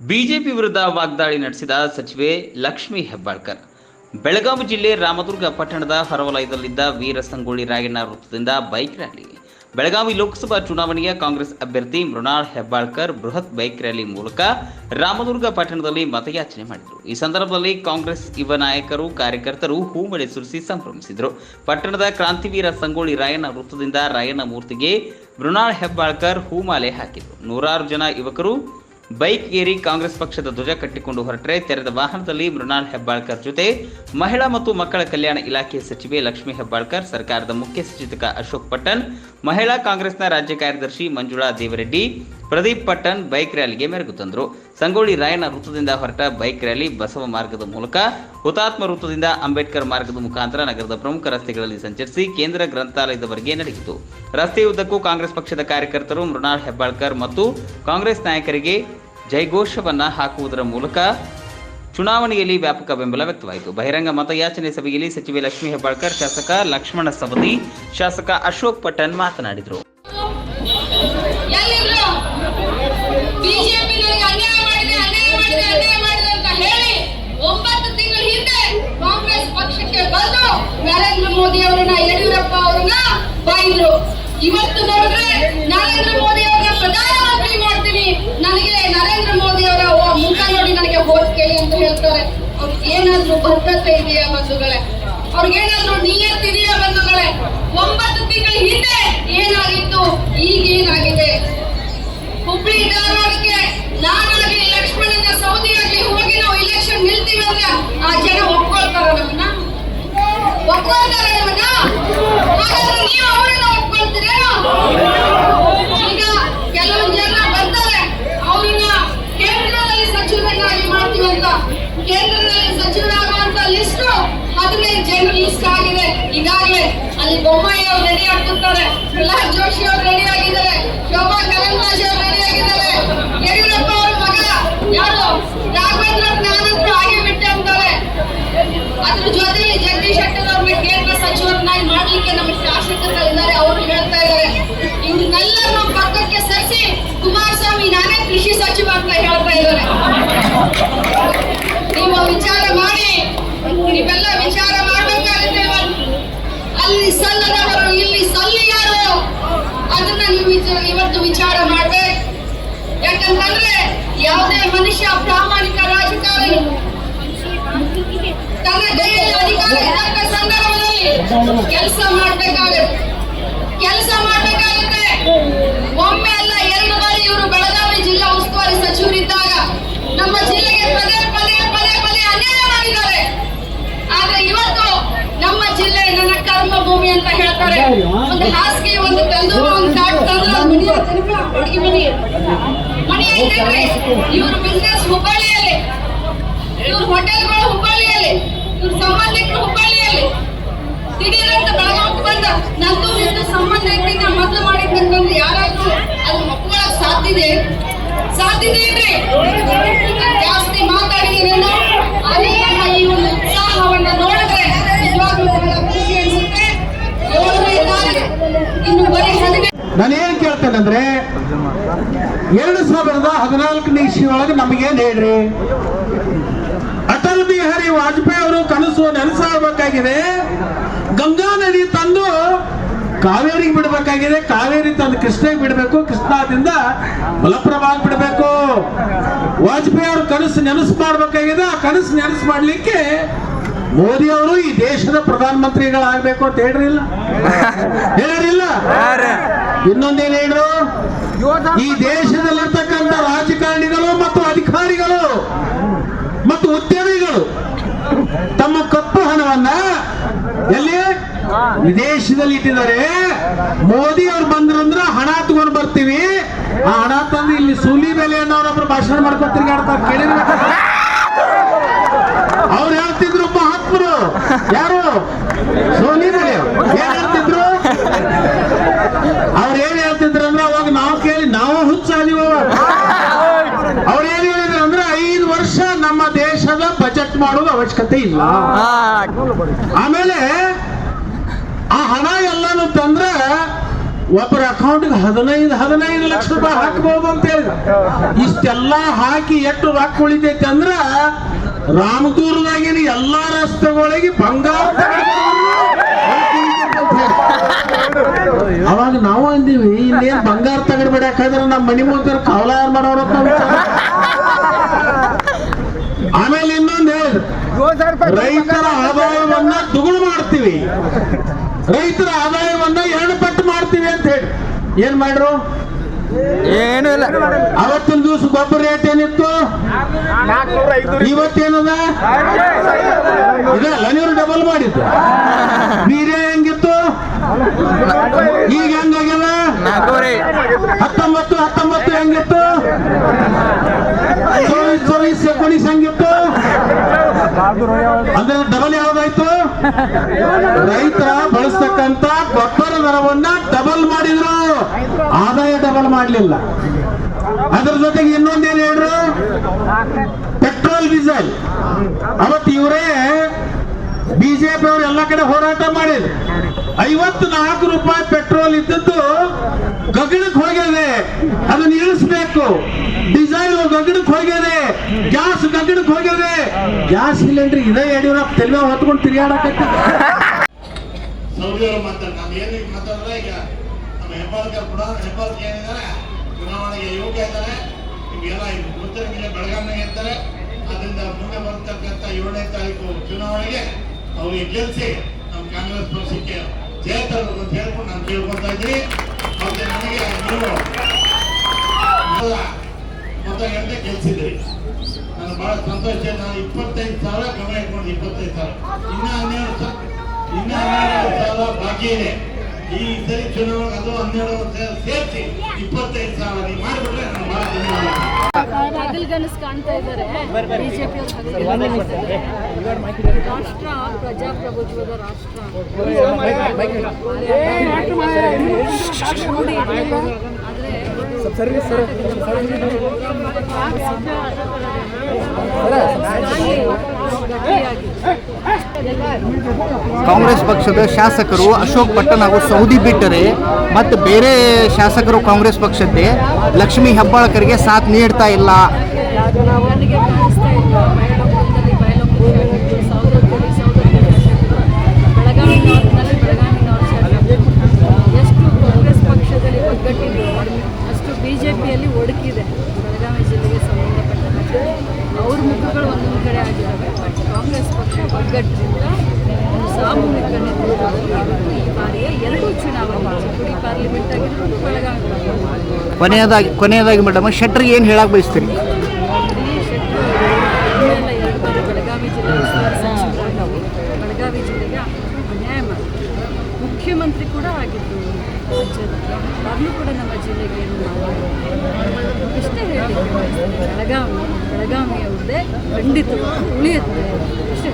BJP ವಿರುದ್ಧ ವಾಗ್ದಾಳಿ ನಡೆಸಿದ ಸಚಿವೆ ಲಕ್ಷ್ಮೀ ಹೆಬ್ಬಾಳ್ಕರ್. ಬೆಳಗಾವಿ ಜಿಲ್ಲೆ ರಾಮದುರ್ಗ ಪಟ್ಟಣದ ಹೊರವಲಯದಲ್ಲಿದ್ದ ವೀರ ಸಂಗೊಳ್ಳಿ ರಾಯಣ್ಣ ವೃತ್ತದಿಂದ ಬೈಕ್ ರ್ಯಾಲಿ. ಬೆಳಗಾವಿ ಲೋಕಸಭಾ ಚುನಾವಣೆಯ ಕಾಂಗ್ರೆಸ್ ಅಭ್ಯರ್ಥಿ ಮೃಣಾಲ್ ಹೆಬ್ಬಾಳ್ಕರ್ ಬೃಹತ್ ಬೈಕ್ ರ್ಯಾಲಿ ಮೂಲಕ ರಾಮದುರ್ಗ ಪಟ್ಟಣದಲ್ಲಿ ಮತಯಾಚನೆ ಮಾಡಿದರು. ಈ ಸಂದರ್ಭದಲ್ಲಿ ಕಾಂಗ್ರೆಸ್ ಯುವ ನಾಯಕರು, ಕಾರ್ಯಕರ್ತರು ಹೂಮಳೆ ಸುರಿಸಿ ಸಂಭ್ರಮಿಸಿದರು. ಪಟ್ಟಣದ ಕ್ರಾಂತಿವೀರ ಸಂಗೊಳ್ಳಿ ರಾಯಣ್ಣ ವೃತ್ತದಿಂದ ರಾಯಣ್ಣ ಮೂರ್ತಿಗೆ ಮೃಣಾಳ್ ಹೆಬ್ಬಾಳ್ಕರ್ ಹೂಮಾಲೆ ಹಾಕಿದರು. ನೂರಾರು ಜನ ಯುವಕರು ಬೈಕ್ ಏರಿ ಕಾಂಗ್ರೆಸ್ ಪಕ್ಷದ ಧ್ವಜ ಕಟ್ಟಿಕೊಂಡು ಹೊರಟರೆ ತೆರೆದ ವಾಹನದಲ್ಲಿ ಮೃಣಾಲ್ ಹೆಬ್ಬಾಳ್ಕರ್ ಜೊತೆ ಮಹಿಳಾ ಮತ್ತು ಮಕ್ಕಳ ಕಲ್ಯಾಣ ಇಲಾಖೆ ಸಚಿವೆ ಲಕ್ಷ್ಮಿ ಹೆಬ್ಬಾಳ್ಕರ್, ಸರ್ಕಾರದ ಮುಖ್ಯ ಸಚೇತಕ ಅಶೋಕ್ ಪಟ್ಟಣ್, ಮಹಿಳಾ ಕಾಂಗ್ರೆಸ್ನ ರಾಜ್ಯ ಕಾರ್ಯದರ್ಶಿ ಮಂಜುಳಾ ದೇವರೆಡ್ಡಿ, ಪ್ರದೀಪ್ ಪಟ್ಟಣ್ ಬೈಕ್ ರ್ಯಾಲಿಗೆ ಮೆರಗು ತಂದರು. ಸಂಗೊಳ್ಳಿ ರಾಯಣ್ಣ ವೃತ್ತದಿಂದ ಹೊರಟ ಬೈಕ್ ರ್ಯಾಲಿ ಬಸವ ಮಾರ್ಗದ ಮೂಲಕ, ಹುತಾತ್ಮ ವೃತ್ತದಿಂದ ಅಂಬೇಡ್ಕರ್ ಮಾರ್ಗದ ಮುಖಾಂತರ ನಗರದ ಪ್ರಮುಖ ರಸ್ತೆಗಳಲ್ಲಿ ಸಂಚರಿಸಿ ಕೇಂದ್ರ ಗ್ರಂಥಾಲಯದವರೆಗೆ ನಡೆಯಿತು. ರಸ್ತೆಯುದ್ದಕ್ಕೂ ಕಾಂಗ್ರೆಸ್ ಪಕ್ಷದ ಕಾರ್ಯಕರ್ತರು ಮೃಣಾಲ್ ಹೆಬ್ಬಾಳ್ಕರ್ ಮತ್ತು ಕಾಂಗ್ರೆಸ್ ನಾಯಕರಿಗೆ ಜೈಘೋಷವನ್ನ ಹಾಕುವುದರ ಮೂಲಕ ಚುನಾವಣೆಯಲ್ಲಿ ವ್ಯಾಪಕ ಬೆಂಬಲ ವ್ಯಕ್ತವಾಯಿತು. ಬಹಿರಂಗ ಮತಯಾಚನೆ ಸಭೆಯಲ್ಲಿ ಸಚಿವೆ ಲಕ್ಷ್ಮೀ ಹೆಬ್ಬಾಳ್ಕರ್, ಶಾಸಕ ಲಕ್ಷ್ಮಣ ಸವದಿ, ಶಾಸಕ ಅಶೋಕ್ ಪಟನ್ ಮಾತನಾಡಿದರು ಎಲ್ಲಿದ್ರು ಬಿಜೆಪಿ ನನಗೆ ಅನ್ಯಾಯ ಮಾಡಿದೆ ಅನ್ಯಾಯ ಮಾಡಿದೆ ಅನ್ಯಾಯ ಮಾಡಿದೆ ಅಂತ ಹೇಳಿ ಒಂಬತ್ತು ತಿಂಗಳ ಹಿಂದೆ ಕಾಂಗ್ರೆಸ್ ಪಕ್ಷಕ್ಕೆ ಬಂದು ನರೇಂದ್ರ ಮೋದಿ ಅವರನ್ನ ಯಡಿಯೂರಪ್ಪ ಅವರನ್ನ ಬೈದ್ರು ಇವತ್ತು ನೋಡಿದ್ರೆ ನರೇಂದ್ರ ಮೋದಿ ಅವರನ್ನ ಪ್ರಧಾನಮಂತ್ರಿ ಮಾಡ್ತೀನಿ ನನಗೆ ನರೇಂದ್ರ ಮೋದಿ ಅವರ ಓ- ಮುಖ ನೋಡಿ ನನಗೆ ವೋಟ್ ಕೇಳಿ ಅಂತ ಹೇಳ್ತಾರೆ ಅವ್ರಿಗೆ ಏನಾದ್ರೂ ಭದ್ರತೆ ಇದೆಯಾ ಬಂಧುಗಳೇ? ಅವ್ರಿಗೇನಾದ್ರೂ ನಿಯತ್ತಿದೆಯಾ ಬಂಧುಗಳೇ? ಒಂಬತ್ತು ತಿಂಗಳ ಹಿಂದೆ ಏನಾಗಿತ್ತು? ಈಗ ಏನಾಗಿದೆ ಹುಬ್ಳಿ ಧಾರವಾಡಕ್ಕೆ ನಾನಾಗ್ಲಿ ಲಕ್ಷ್ಮಣನ ಸೌದಿ ಆಗ್ಲಿ ಹೋಗಿ ನಾವು ಇಲೆಕ್ಷನ್ ನಿಲ್ತೀವಿ ಅಂದ್ರೆ ಆ ಜನ ಬೊಮ್ಮಾಯಿ ಅವ್ರು ರೆಡಿ ಆಗ್ತಿರ್ತಾರೆ. ಪ್ರಹ್ಲಾದ್ ಜೋಶಿ ಅವ್ರು ರೆಡಿ ಆಗಿದ್ದಾರೆ. ಶೋಭಾ ಕರಂದ್ಲಾಜೆ ಅವ್ರು ರೆಡಿ ಆಗಿದ್ದಾರೆ. ಯಡಿಯೂರಪ್ಪ ಅವರ ಮಗ ಯಾರು? ರಾಘವೇಂದ್ರ ನಾನಂತೂ ಆಗಿ ಬಿಟ್ಟೆ ಅಂತಾರೆ. ಅದ್ರ ಜೊತೆಲಿ ಜಗದೀಶ್ ಶೆಟ್ಟರ್ ಅವ್ರನ್ನ ಕೇಂದ್ರ ಸಚಿವರನ್ನಾಗಿ ಮಾಡ್ಲಿಕ್ಕೆ ನಮ್ಮ ಶಾಸಕರು ಇದ್ದಾರೆ. ಅವರು ಹೇಳ್ತಾ ಇದ್ದಾರೆ. ನಮ್ಮ ಪಕ್ಕಕ್ಕೆ ಸರಿಸಿ ಕುಮಾರಸ್ವಾಮಿ, ನಾನೇ ಕೃಷಿ ಸಚಿವ ಅಂತ ಹೇಳ್ತಾ ಇದ್ದಾರೆ. ನೀವು ವಿಚಾರ ಮಾಡಿ ನೀವೆಲ್ಲ ವಿಚಾರ ಮಾಡ್ಬೇಕಾಗುತ್ತೆ ಅಲ್ಲಿ ಸಲ್ಲದವರು ಇಲ್ಲಿ ಸಲ್ಲಿಯಾರು ಅದನ್ನ ನೀವು ವಿಚಾರ ಇವತ್ತು ವಿಚಾರ ಮಾಡ್ಬೇಕು ಯಾಕಂತಂದ್ರೆ ಯಾವುದೇ ಮನುಷ್ಯ ಪ್ರಾಮಾಣಿಕ ರಾಜಕಾರಣಿ ತನ್ನ ಕೈಯಲ್ಲಿ ಅಧಿಕಾರ ಇದ್ದಂತ ಸಂದರ್ಭದಲ್ಲಿ ಕೆಲಸ ಮಾಡ್ಬೇಕಾಗುತ್ತೆ. ಕೆಲಸ ಮಾಡ್ಬೇಕಾಗುತ್ತೆ. ಒಮ್ಮೆ ಅಲ್ಲ, ಎರಡು ಬಾರಿ ಇವರು ಬೆಳಗಾವಿ ಜಿಲ್ಲಾ ಉಸ್ತುವಾರಿ ಸಚಿವರಿದ್ದಾಗ ನಮ್ಮ ಜಿಲ್ಲೆಗೆ ಪದೇ ಪದೇ ಪದೇ ಪದೇ ಅನ್ಯಾಯ ಮಾಡಿದ್ದಾರೆ. ಆದ್ರೆ ಇವತ್ತು ನಮ್ಮ ಜಿಲ್ಲೆ ನನ್ನ ಕರ್ಮ ಭೂಮಿ ಅಂತ ಹೇಳ್ತಾರೆ. ಒಂದು ಹಾಸಿಗೆ, ಒಂದು ತಂದು ಒಂದು ಕಾಟು ತಂದ್ರೆ ಮನೆ ಮನೆ ಐತೇನ್ರಿ ಇವ್ರ ಬಿಸ್ನೆಸ್ ಹುಬ್ಬಳ್ಳಿಯಲ್ಲಿ. ಇವ್ರ ಹೋಟೆಲ್ಗಳು ಹುಬ್ಬಳ್ಳಿಯಲ್ಲಿ. ಇವ್ರ ಸಂಬಂಧಿಕರು ಹುಬ್ಬಳ್ಳಿಯಲ್ಲಿ. ದಿಢೀರಂತ ಬೆಳಗಾವಿಗೆ ಬಂದ ನಂದು ನಿಂದು ಸಂಬಂಧ ಅದು ಸಾಧ್ಯತೆ ಇದ್ರೆ ಜಾಸ್ತಿ ಮಾತಾಡಿದೀನಿ ಅಲ್ಲಿ ಈ ಕೇಳ್ತೇನೆ ಅಂದ್ರೆ ಎರಡು ಸಾವಿರದ ಹದಿನಾಲ್ಕನೇ ಇಸ್ವಿ ಒಳಗೆ ನಮಗೇನ್ ಹೇಳ್ರಿ? ವಾಜಪೇಯಿ ಅವರು ಕನಸು ನೆನೆಸಾಗಬೇಕಾಗಿದೆ. ಗಂಗಾ ನದಿ ತಂದು ಕಾವೇರಿಗೆ ಬಿಡಬೇಕಾಗಿದೆ. ಕಾವೇರಿ ತಂದು ಕೃಷ್ಣಗೆ ಬಿಡಬೇಕು. ಕೃಷ್ಣಾದಿಂದ ಮಲಪ್ರಭಾಗ ಬಿಡಬೇಕು. ವಾಜಪೇಯಿ ಅವರು ಕನಸು ನೆನಸು ಮಾಡ್ಬೇಕಾಗಿದೆ. ಆ ಕನಸು ನೆನಸು ಮಾಡ್ಲಿಕ್ಕೆ ಮೋದಿ ಅವರು ಈ ದೇಶದ ಪ್ರಧಾನಮಂತ್ರಿಗಳಾಗಬೇಕು ಅಂತ ಹೇಳ್ರಿಲ್ಲ? ಹೇಳಿಲ್ಲ ಇನ್ನೊಂದೇನು ಹೇಳಿದ್ರು ಈ ದೇಶದಲ್ಲಿರ್ತಕ್ಕಂಥ ರಾಜಕಾರಣಿಗಳು ಮತ್ತು ಅಧಿಕಾರಿಗಳು ಹಣವನ್ನ ಎಲ್ಲಿ? ವಿದೇಶದಲ್ಲಿ ಇಟ್ಟಿದ್ದಾರೆ. ಮೋದಿ ಅವ್ರು ಬಂದ್ರಂದ್ರ ಹಣ ತಗೊಂಡ್ ಬರ್ತೀವಿ. ಆ ಹಣ ತಂದು ಇಲ್ಲಿ ಸೂಲಿ ಬೆಲೆ ಅನ್ನೋರೊಬ್ರು ಭಾಷಣ ಮಾಡ್ಕೊಂಡು ತಿರ್ಗಾಡ್ತಾರೆ ಅವ್ರು ಹೇಳ್ತಿದ್ರು ಮಹಾತ್ಮರು. ಯಾರು ಸೋಲಿ ಬೆಲೆ ಏನ್ ಹೇಳ್ತಿದ್ರು ಅವ್ರು ಏನ್ ಹೇಳ್ತಿದ್ರು ಅಂದ್ರೆ ಅವಾಗ ನಾವು ಕೇಳಿ ನಾವು ಹುಚ್ಚಾದೀವ ಅವ್ರು ಏನ್ ಹೇಳಿದ್ರು ಅಂದ್ರೆ ಐದು ವರ್ಷ ನಮ್ಮ ದೇಶದ ಬಜೆಟ್ ಮಾಡೋದು ಅವಶ್ಯಕತೆ ಇಲ್ಲ. ಆಮೇಲೆ ಆ ಹಣ ಎಲ್ಲಾನು ತಂದ್ರೆ ಒಬ್ಬರ ಅಕೌಂಟ್ಗೆ ಹದಿನೈದು ಹದಿನೈದು ಲಕ್ಷ ರೂಪಾಯಿ ಹಾಕಬಹುದು ಅಂತ ಹೇಳಿದ ಇಷ್ಟೆಲ್ಲ ಹಾಕಿ ಎಷ್ಟು ರೊಕ್ಕ ಉಳಿತೈತೆ ಅಂದ್ರ ರಾಮದೂರದಾಗಿನ ಎಲ್ಲಾ ರಸ್ತೆಗಳಿಗೆ ಬಂಗಾರ ಅವಾಗ ನಾವು ಅಂದೀವಿ, ಇನ್ನೇನ್ ಬಂಗಾರ ತಗಡ್ಬಿಡಾಕಂದ್ರೆ ನಮ್ಮ ಮನಿ ಮುಂದೆ ಕವಲಾರ ಮಾಡೋರ ಆಮೇಲೆ ಇನ್ನೊಂದು ಹೇಳಿದ್ರು ರೈತರ ಆದಾಯವನ್ನ ದುಗುಳು ಮಾಡ್ತೀವಿ. ರೈತರ ಆದಾಯವನ್ನ ಎರಡು ಪಟ್ಟು ಮಾಡ್ತೀವಿ ಅಂತ ಹೇಳಿ. ಏನ್ ಮಾಡ್ರು? ಏನು ಇಲ್ಲ. ಅವತ್ತಿನ ದಿವಸ ಗೊಬ್ಬರ ರೇಟ್ ಏನಿತ್ತು? ಇವತ್ತೇನದ? ಇದಲ್ಲ ನೀವು ಡಬಲ್ ಮಾಡಿದ್ದು. ನೀರೇ ಹೆಂಗಿತ್ತು? ಈಗ ಹೆಂಗಾಗ್ಯದ? ಹತ್ತೊಂಬತ್ತು ಹತ್ತೊಂಬತ್ತು. ಅಂದ್ರೆ ಡಬಲ್ ಯಾವ್ದಾಯ್ತು? ರೈತರ ಬಳಸ್ತಕ್ಕಂತ ಗೊಬ್ಬರ ದರವನ್ನ ಡಬಲ್ ಮಾಡಿದ್ರು. ಆದಾಯ ಡಬಲ್ ಮಾಡಲಿಲ್ಲ. ಅದ್ರ ಜೊತೆಗೆ ಇನ್ನೊಂದೇನು ಹೇಳ್ರು? ಪೆಟ್ರೋಲ್ ಡೀಸೆಲ್ ಅವತ್ತು ಇವರೇ ಬಿಜೆಪಿ ಅವರು ಎಲ್ಲ ಕಡೆ ಹೋರಾಟ ಮಾಡಿದ್ರು. ಐವತ್ತು ನಾಲ್ಕು ರೂಪಾಯಿ ಪೆಟ್ರೋಲ್ ಇದ್ದದ್ದು ಗಗನಕ್ಕೆ ಹೋಗಿದೆ. ಅದನ್ನ ಇಳಿಸ್ಬೇಕು. ಡಿಸೈಲ್ ಗಗನಕ್ಕೆ ಹೋಗಿದೆ. ಗ್ಯಾಸ್ ಗಗನಕ್ಕೆ ಹೋಗಿದೆ. ಗ್ಯಾಸ್ ಸಿಲಿಂಡರ್ ಇದೇ ಯಡಿಯೂರಪ್ಪ ತೆಲುಗು ಹೊತ್ಕೊಂಡು ತಿರುಗಾಡಕತ್ತ ಸೌದಿಯವರು ನಾನು ಏನು ಮಾತಾಡಿದ್ರೆ ಈಗ ನಮ್ಮ ಏನಿದ್ದಾರೆ, ಚುನಾವಣೆಗೆ ಅದರಿಂದ ಮುಂದೆ ಬರ್ತಕ್ಕಂಥ ಏಳನೇ ತಾರೀಕು ಚುನಾವಣೆಗೆ ಅವ್ರಿಗೆ ಗೆಲ್ಲಿಸಿ ನಮ್ಮ ಕಾಂಗ್ರೆಸ್ ಪಕ್ಷಕ್ಕೆ ಜಯ ತರಬೇಕು ಅಂತ ಹೇಳ್ಕೊಂಡು ನಾನು ಕೇಳ್ಕೊತಾ ಇದ್ದೀನಿ. ಮತ್ತೆ ನನಗೆ ನೀವು ಸಂತೋಷ ನಾನು ಇಪ್ಪತ್ತೈದು ಸಾವಿರ ಗಮನ ಇಟ್ಕೊಂಡು ಇಪ್ಪತ್ತೈದು ಸಾವಿರ. ಇನ್ನ ಹನ್ನೆರಡು ಸಾವಿರ ಇನ್ನ ಹನ್ನೆರಡು ಸಾವಿರ ಬಾಕಿ ಇದೆ. ಈ ಸರಿ ಚುನಾವಣೆ ಅದು ಹನ್ನೆರಡು ಸಾವಿರ ಸೇರಿಸಿ ಇಪ್ಪತ್ತೈದು ಸಾವಿರ ನೀವು ಮಾಡಿಬಿಟ್ರೆ ನಾನು ಬಹಳ ಧನ್ಯವಾದ ಹಗಲ್ಗನಸು ಕಾಣ್ತಾ ಇದ್ದಾರೆ ಬಿಜೆಪಿ ರಾಷ್ಟ್ರ ಪ್ರಜಾಪ್ರಭುತ್ವದ ರಾಷ್ಟ್ರ. ಕಾಂಗ್ರೆಸ್ ಪಕ್ಷದ ಶಾಸಕರು ಅಶೋಕ್ ಪಟ್ಟಣ್ ಹಾಗೂ ಸೌದಿ ಬಿಟ್ಟರೆ ಮತ್ತು ಬೇರೆ ಶಾಸಕರು ಕಾಂಗ್ರೆಸ್ ಪಕ್ಷದ್ದೇ ಲಕ್ಷ್ಮೀ ಹೆಬ್ಬಾಳ್ಕರ್ಗೆ ಸಾಥ್ ನೀಡ್ತಾ ಇಲ್ಲ ಬಯಲೊಂಗಲದಲ್ಲಿ ಬಯಲೊಂಗಲ ಶಾಸಕರು ಸೌದತ್ತಲ್ಲಿ ಸೌದತ್ತಿ ಶಾಸಕರು ಬೆಳಗಾವಿ ನಾರ್ತ್ನಲ್ಲಿ ಬೆಳಗಾವಿ ನಾರ್ತ್ ಶಾಸಕರು ಎಷ್ಟು ಕಾಂಗ್ರೆಸ್ ಪಕ್ಷದಲ್ಲಿ ಒಗ್ಗಟ್ಟಿದೆ ಅಷ್ಟು ಬಿ ಜೆ ಪಿಯಲ್ಲಿ ಒಡಕಿದೆ ಬೆಳಗಾವಿ ಜಿಲ್ಲೆಗೆ ಸಂಬಂಧಪಟ್ಟಂತೆ ಅವ್ರ ಮುಖಗಳು ಒಂದೊಂದು ಕಡೆ ಆಗಿದ್ದಾವೆ ಬಟ್ ಕಾಂಗ್ರೆಸ್ ಪಕ್ಷ ಒಗ್ಗಟ್ಟಿನಿಂದ ಒಂದು ಸಾಮೂಹಿಕ ನೇತೃತ್ವದಲ್ಲಿ ಈ ಬಾರಿಯ ಎರಡೂ ಚುನಾವಣೆ ಚಿಕ್ಕುಡಿ ಪಾರ್ಲಿಮೆಂಟ್ ಆಗಿರ್ಬೋದು ಬೆಳಗಾವಿ. ಕೊನೆಯದಾಗಿ ಕೊನೆಯದಾಗಿ ಮೇಡಮ್ ಶೆಟ್ರಿಗೆ ಏನು ಹೇಳಕ್ಕೆ ಬಯಸ್ತೀರಿ? ಎರಡು ಬಾರಿ ಬೆಳಗಾವಿ ಜಿಲ್ಲೆ ಉಸ್ತುವಾರಿ ಸಚಿವರಾಗಿ ಬೆಳಗಾವಿ ಜಿಲ್ಲೆಗೆ ಅನ್ಯಾಯ ಮಾಡಿದ್ರು ಮುಖ್ಯಮಂತ್ರಿ ಕೂಡ ಆಗಿದ್ದರು ಅವರು ಕೂಡ ನಮ್ಮ ಜಿಲ್ಲೆಗೆ ಏನು ಇಷ್ಟೇ ಹೇಳಿ ಬೆಳಗಾವಿ ಬೆಳಗಾವಿಯವ್ರದ್ದೇ ಖಂಡಿತ ಉಳಿಯುತ್ತೆ ಅಷ್ಟೇ